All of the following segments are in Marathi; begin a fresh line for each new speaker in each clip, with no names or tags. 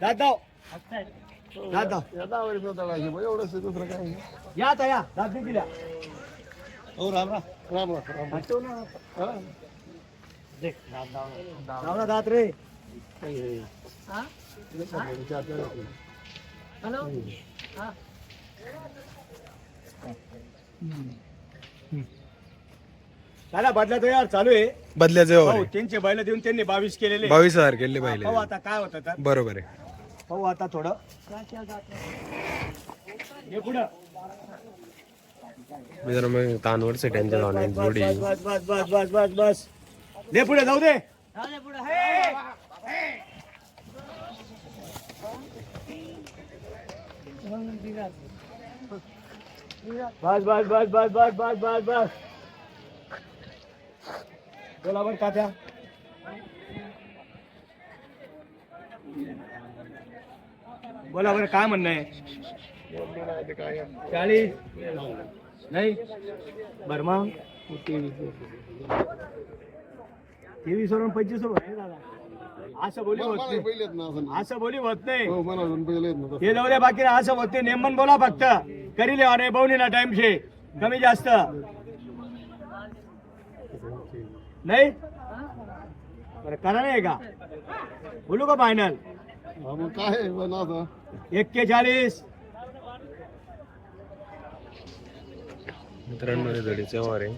दादा दादा
एवढंच दुसरं काय.
या आता या. दादा दिल्या.
हो राम राम. राम राम राम. हा.
लावला दात रे. दादा बदला तो यार चालू आहे
बदल्याचे
हो
व्यवहार
त्यांचे बैल देऊन त्यांनी बावीस केलेले
बावीस हजार केले पाहिले
पाहू आता काय होतं तर
बरोबर आहे
पाहू आता थोडं हे पुढं
मित्रांनो त्यांच्या जाऊन जोडी
बस बस बस बस बस बस बस दे पुढे जाऊ दे बस बस बस बस बस बस बस बस बोला बर कात्या बोला बरं काय म्हणणं आहे? चाळीस. नाही? बर मग? तेवीस वरून पंचवीस दादा. असं बोली होत नाही.
ना असं.
बोली होत नाही.
हो.
हे जाऊ दे बाकी असं होत नाही नेमन बोला फक्त. करी ले अरे बहुनी ना टाइम शे. कमी जास्त. नाही? बरं करा नाही का बोलू का फायनल
हा, मग काय आहे पण असं
एक्केचाळीस
मित्रांनो हे आहे.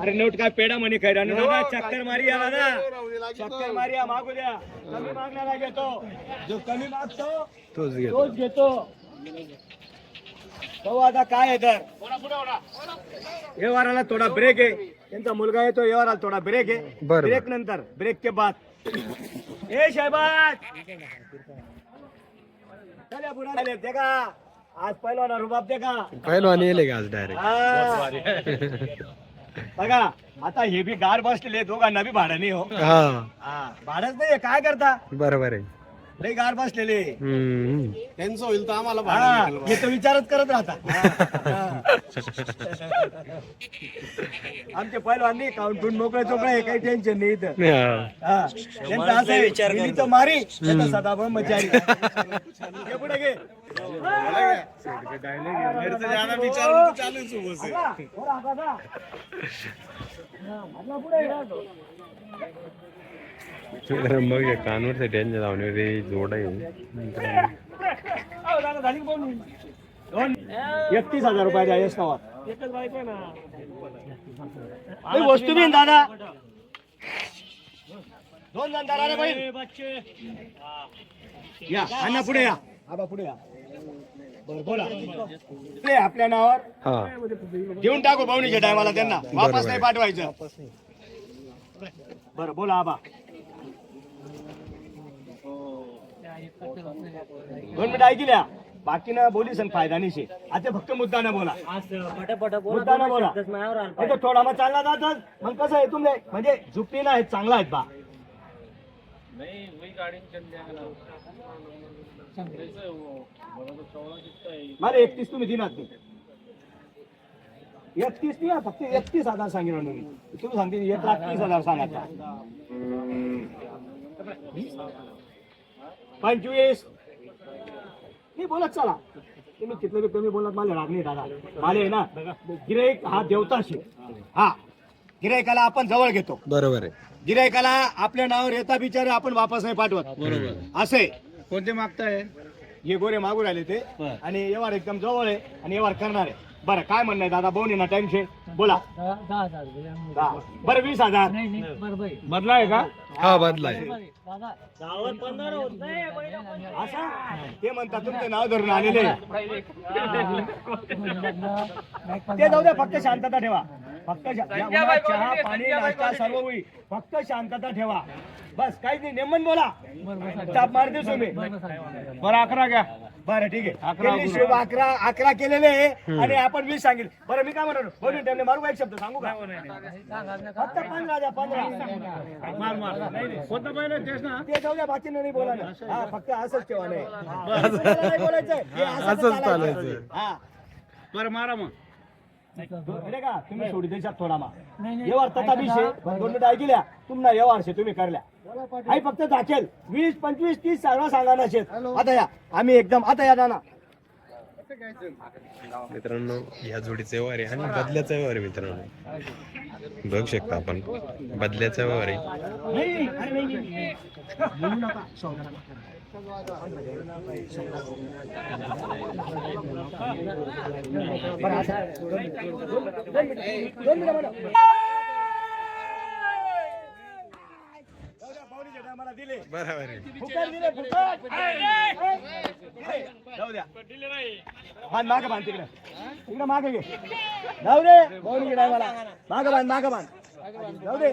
अरे नोट काय पेडा म्हणे खैरा? दादा चक्कर मारी या दादा. चक्कर मारी या मागू द्या. कमी मागणारा घेतो. जो कमी मागतो
तोच घेतो.
तोच घेतो. तो आता काय आहे तर. व्यवहाराला थोडा ब्रेक आहे. त्यांचा मुलगा येतो व्यवहाराला थोडा ब्रेक आहे.
बरं.
ब्रेक नंतर ब्रेक के बाद. ए शहबाज! चला बुरा झाले ते का आज पहिला ना रुबाब ते का
पहिलवान येले का आज डायरेक्ट
हा. बघा आता हे बी गार बसलेले दोघांना बी भाडं नाही हो.
हा.
हा भाडंच नाही काय करता?
बरोबर आहे.
लई गार बसलेले
हम्म.
त्यांचं होईल तर आम्हाला
हा
भाडं भेटेल बा.
हे तर विचारच करत राहता आमचे पहिलवान नाही काउंटून मोकळे चोकळे आहे, काही टेन्शन नाही इथं
हा.
हा. त्यांचं असं आहे, तर मारी त्याचा सदा ब्रह्मचारी पुढे घे जा. हा, पुढे.
त्यांच्या जाऊन जोड आहे मित्रांनो
अहो, दादा, झाली का बोलणी? दोन एकतीस हजार रुपये द्या यश नावात. नाही, वस्तू बी ना. दादा दोन जण दादा रे बाई. या अण्णा पुढे या. आबा पुढे या. ते आपल्या नावावर.
हा.
देऊन टाकू पाहुणीच्या टायमाला त्यांना. वापस. नाही पाठवायचं. बरं बोला आबा. दोन मिनिटं ऐकल्या बाकीनं बोली सण फायदा नाही शे. आता फक्त मुद्दानं बोला. मुद्दानं बोला. नाही तर थोडा मग चालला जातात मग कसं आहे तुम्ही? म्हणजे झुपटी ना आहेत चांगला आहेत बा. मला एकतीस तुम्ही दिनात नाही. एकतीस नाही फक्त एकतीस हजार सांगितलं मी तुम्ही सांगते एक लाख तीस हजार सांगायचा पंचवीस नाही बोलत चला. तुम्ही तिथलं बी कमी बोलत मला राग नाही दादा. मला आहे ना गिराईक हा देवताशी हा. गिरायकाला आपण जवळ घेतो.
बरोबर आहे.
गिरायकाला आपल्या नावावर येता बिचारे आपण वापस नाही पाठवत. बरोबर. असे.
कोणते मागताय?
हे गोरे मागू राहिले ते. आणि व्यवहार एकदम जवळ आहे आणि व्यवहार करणार आहे. बरं काय म्हणणं आहे दादा बोनी ना टाइम शे बोला दहा. बरं वीस हजार बदला आहे का
हा बदला आहे
असं ते म्हणतात तुमचे नाव धरून आलेले ते जाऊ द्या फक्त शांतता ठेवा फक्त शा- या उन्हात चहा पाणी नाश्ता सर्व होईल फक्त शांतता ठेवा बस काही नाही नेमन बोला चाप मार दे तुम्ही बरं अकरा घ्या बरं ठीक आहे. त्यांनी शिव अकरा अकरा केलेले आहे आणि आपण वीस सांगितलं. बरं मी काय म्हणतो? बोलून त्यांनी मारू का एक शब्द? सांगू का? फक्त पंधरा द्या पंधरा. ते जाऊ द्या बाकी नाही बोला हा फक्त असंच ठेवा नाही. बोलायचं हे
बरं मारा मग.
का? तुम्ही सोडी देशात थोडा मा व्यवहार तथा विषय दोन मिनिटं ऐकल्या तुम्हाला व्यवहार शे तुम्ही करल्या. आई फक्त दाखल. वीस पंचवीस तीस सर्व सांगा ना शेत आता या. आम्ही एकदम आता या ना
मित्रांनो या जोडीचा व्यवहार आहे आणि बदल्याचा व्यवहार आहे मित्रांनो. बघू शकता आपण. बदल्याचा व्यवहार आहे
नाही, अरे नाही, नाही, नाही. बोलू नका सोडा नका. बरं, आता दोन मिनिटं, दोन मिनिटं, दोन मिनिटं, दोन मिनिटं म्हणा. जाऊ टायमाला दिले.
बरोबर आहे.
फुकट दिले फुकट. दिले. जाऊ द्या. बांध मागं बांध तिकडं. तिकडं मागं घे. जाऊ दे पाहुणीच्या टायमाला मागं बांध मागं बांध जाऊ दे.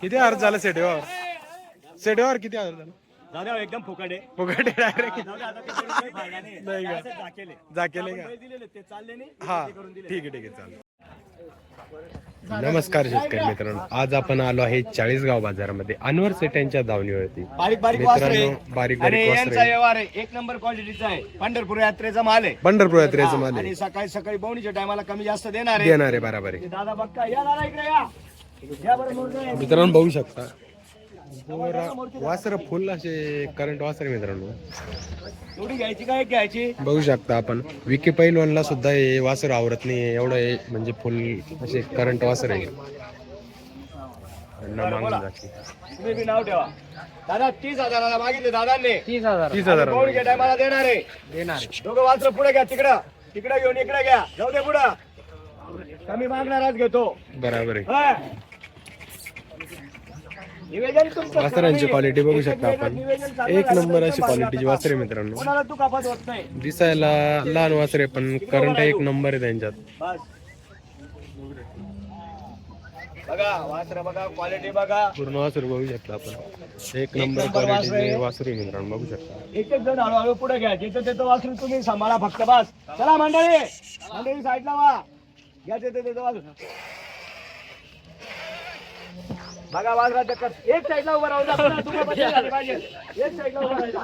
किती हजार झाला सेटेवर? सेटेवर किती हजार झाला?
जाऊ द्या एकदम फुकट आहे.
फुकट डायरेक्ट
नाही.
का? का? हा. ठीक आहे ठीक आहे चालेल. नमस्कार शेतकरी मित्रांनो. आज आपण आलो आहे चाळीसगाव बाजारामध्ये. अनवर सेट यांच्या धावणीवरती
बारीक बारीक वासरे
मित्रांनो, बारीक
आणि
बारीक
यांचा
वासरे.
व्यवहार आहे. एक नंबर क्वालिटीचा आहे. पंढरपूर यात्रेचा माल आहे.
पंढरपूर यात्रेचं माल
आणि
आहे
सकाळी सकाळी बोवणीच्या टायमाला कमी जास्त देणार आहे.
देणार आहे बरोबर आहे.
ते दादा बघता या दादा इकडे या. या बरं मोरगे.
मित्रांनो बघू शकता. वासर फुल असे करंट वासर मित्रांनो.
एवढी घ्यायची काय घ्यायची?
बघू शकता आपण. विकी पैलवानला सुद्धा हे वासर आवरत नाही एवढं हे म्हणजे फुल असे करंट वासर आहे यांना मागून जाते.
तुम्ही बी नाव ठेवा. दादा तीस हजाराला मागितले दादांनी.
तीस हजार
टायमाला देणार आहे.
देणार
दोघं वासर पुढे घ्या तिकडं. तिकडे घेऊन इकडे घ्या. जाऊ दे पुढं. कमी मागणाराच घेतो.
बरोबर आहे. वासरांची. क्वालिटी बघू शकता आपण. एक नंबर अशी क्वालिटीची वासरे मित्रांनो. दिसायला लहान वासरे पण करंट एक नंबर आहे त्यांच्यात.
क्वालिटी
पूर्ण वासरू बघू शकता आपण. एक नंबर
नंबर वासरू
मित्रांनो बघू शकता.
एक एक जण हळूहळू पुढे घ्या. जिथं तिथं वासरू तुम्ही सांभाळा फक्त बस. चला मंडळी. मंडळी साईडला वा. घ्या तिथं तिथं वासरू. बघा वासरा चक्कर. एक साईडला उभं राहून झाले पाहिजे. एक साईडला उभं राहायचं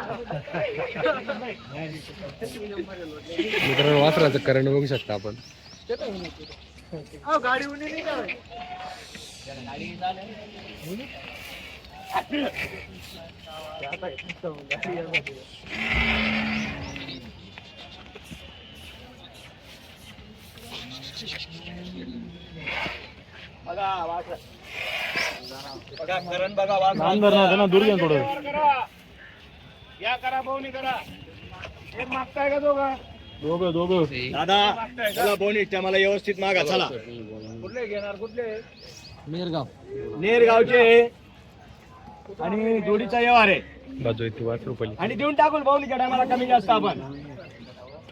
मित्रांनो वासराचं करंट बघू शकता आपण.
गाडी उडी नाही का? बघा वासर. बघा करण बघा वासर.
दूर घ्या थोडं.
करा. या करा बोवणी करा. एक मागताय का दोघं?
दोघं दोघं.
दादा चला बोनी मला व्यवस्थित मागा चला. कुठले घेणार कुठले? नेरगावचे. आणि जोडीचा व्यवहार आहे.
बाजू इथे
आणि देऊन टाकून भाऊनीच्या टायमाला कमी जास्त आपण.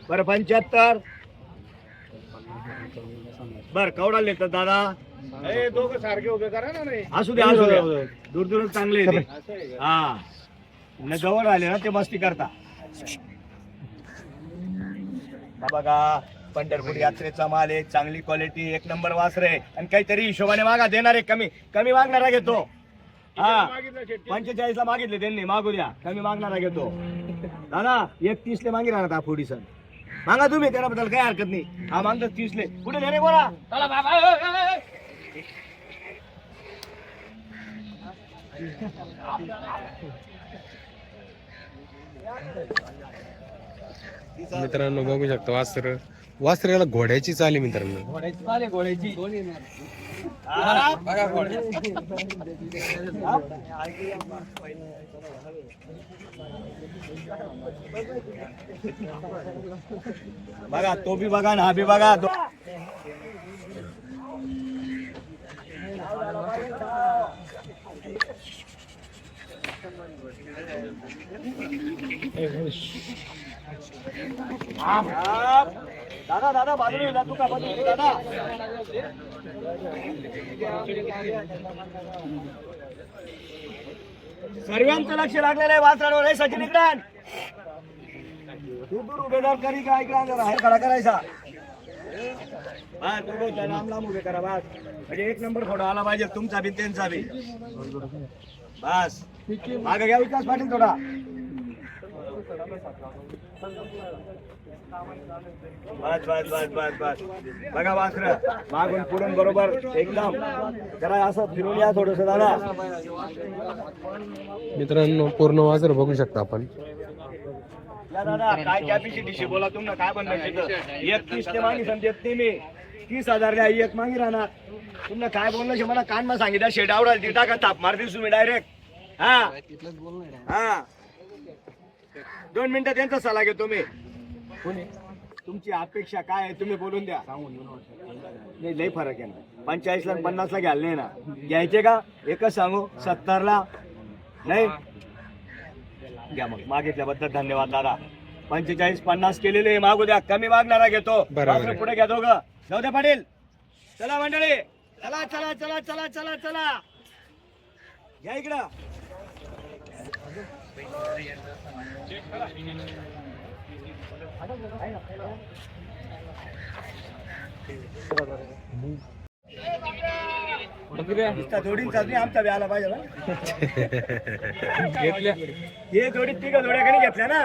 बरं पंच्याहत्तर. बर कवडा लिहितात दादा.
दोघं सारखे उभे करा ना नाही
असू दे असू दे. दूर दूर चांगले आहे ते. हा. न जवळ आले ना ते मस्ती करता. हा बघा पंढरपूर यात्रेचा माल आहे चांगली क्वालिटी एक नंबर वासरे आणि काहीतरी हिशोबाने मागा देणार आहे कमी कमी मागणारा घेतो. हा. पंचेचाळीस ला मागितले त्यांनी मागू द्या. कमी मागणारा घेतो. दादा एक तीस ले मागे राहणार पुढी सर मागा तुम्ही त्याबद्दल काही हरकत नाही. हा मागतात तीस ले कुठे नेरे बोला? चला बाबा ए, ए, ए, ए.
मित्रांनो बघू शकता वास्त्र याला घोड्याची चाली मित्रांनो.
घोड्याची घोड्याची. बघा तो बी बघा ना हा बी बघा. तो दादा दादा बाजूला जा, तू का बाजू दादा सर्वांचं लक्ष लागलेलं आहे वासरावर. आहे सचिन इकडान तू दूर उभेदार करी का इकडे जरा हाय खडा करायचा. हा लांब लांब उभे करा बस. म्हणजे एक नंबर फोटो आला पाहिजे तुमचा बी त्यांचा बी. बस. मागे घ्या विकास पाटील थोडा. बस बस बस बस बस. बघा वासर. मागून पुढून बरोबर एकदम. जरा असं फिरून या थोडस दादा.
मित्रांनो पूर्ण वाजर बघू शकता आपण.
या दादा काय कॅपॅसिटी बोला तुम्हाला काय बनवायचं एकतीस ते मागे समजत नाही मी. तीस हजार द्या एक मागे राहणार. तुम्हाला काय बोललं शे? मला कान मा सांगितलं शेट आवडाल ती टाका ताप मारतील तुम्ही डायरेक्ट हा. हा. दोन मिनिटं त्यांचा सल्ला घेतो मी. कोणी? तुमची अपेक्षा काय आहे तुम्ही बोलून द्या. नाही लई फरक आहे ना. पंचेचाळीस ला पन्नास ला घ्याल नाही ना. घ्यायचे का? एकच सांगू सत्तर ला नाही? घ्या मग. मागितल्याबद्दल धन्यवाद दादा. पंचेचाळीस पन्नास केलेले मागू द्या. कमी मागणारा घेतो. पुढे घ्या दोघं. जाऊ द्या पाटील. चला मंडळी. चला चला चला चला चला चला. घ्या इकडं. जोडीन चालली आमचा व्याला पाहिजे ना हे जोडी तिघ जोड्या कधी घेतल्या ना?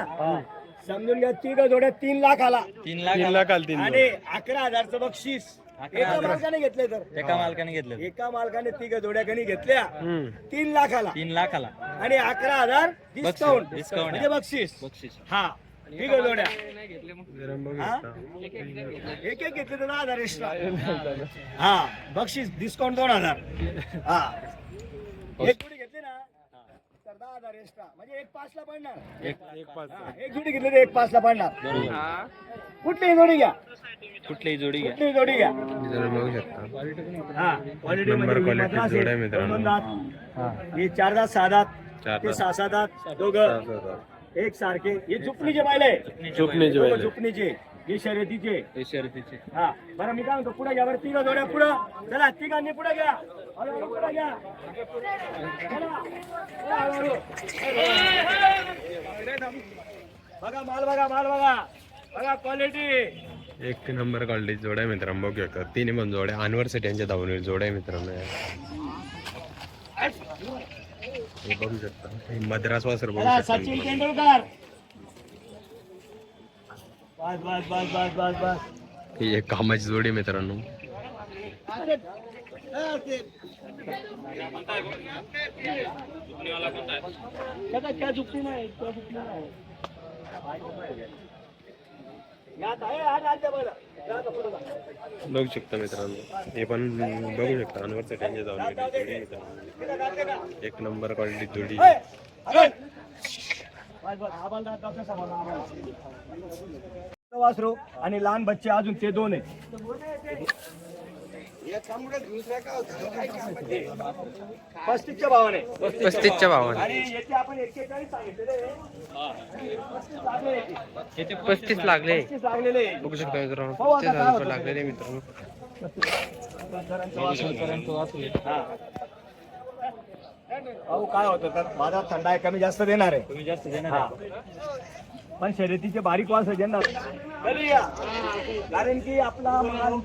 समजून घ्या तिघ जोड्या तीन लाख आला.
तीन लाख आल. तीन
आणि अकरा हजारचं बक्षीस. एका मालकाने घेतले तर.
एका मालकाने घेतलं
एका मालकाने तिघ जोड्या कधी घेतल्या. तीन लाखाला
तीन लाखाला
आणि अकरा हजार डिस्काउंट
discount.
म्हणजे बक्षीस.
बक्षीस.
हा. तिघ जोड्या. हा? एक एक घेतले तर दहा हजार एक्स्ट्रा हा. बक्षीस डिस्काउंट दोन हजार. हा. एक हजार एक्स्ट्रा म्हणजे एक पाच ला पडणार.
एक
हा, एक जोडी घेतली तर एक पाच ला पडणार कुठलीही जोडी घ्या.
कुठलीही जोडी घ्या.
कुठलीही जोडी घ्या.
मित्रांनो बघू शकता.
हा क्वालिटी
नंबर जोड्या
आहे,
मित्रांनो.
चार दात सहा दात
चार
ते
दात.
सहा सहा दात दोघं. एक सारखे. हे झुपणीचे पाहिले
चुपणीचे
दोघं
बैल.
झुपणीचे. हे शर्यतीचे.
शर्यतीचे.
हा बरं मी काय म्हणतो पुढे घ्या बरं तिघ जोड्या पुढं. चला तिघांनी पुढे घ्या. हळूहळू पुढे घ्या. चला. चला, हळूहळू. बघा माल बघा माल बघा. बघा क्वालिटी
एक नंबर क्वालिटी जोड्या आहे मित्रांनो बघू शकता. तिन्ही पण जोड्या अनवर्सिटी यांच्या धावून जोड्या आहे मित्रांनो. या. हे बघू शकता. हे मद्रास वासर बघू शकता.
सचिन तेंडुलकर बस बस बस बस बस बस
ही एक कामाची जोडी मित्रांनो. बघू शकता मित्रांनो. हे पण बघू शकता
तिथं जाते का?
एक नंबर क्वालिटी जोडी
वासरू आणि लहान बच्चे अजून ते दोन आहे पस्तीसच्या भावाने.
पस्तीसच्या भावाने.
आणि याचे आपण एक्केचाळीस सांगितलेले पस्तीस लागले.
पस्तीस
लागलेले
बघू शकता मित्रांनो पस्तीस हजार रुपये लागलेले मित्रांनो.
हा. अहो काय होतं? तर बाजार थंड आहे कमी जास्त देणार आहे.
तुम्ही जास्त देणार
हा. पण शर्यतीचे बारीक वास आहे कारण की आपला माल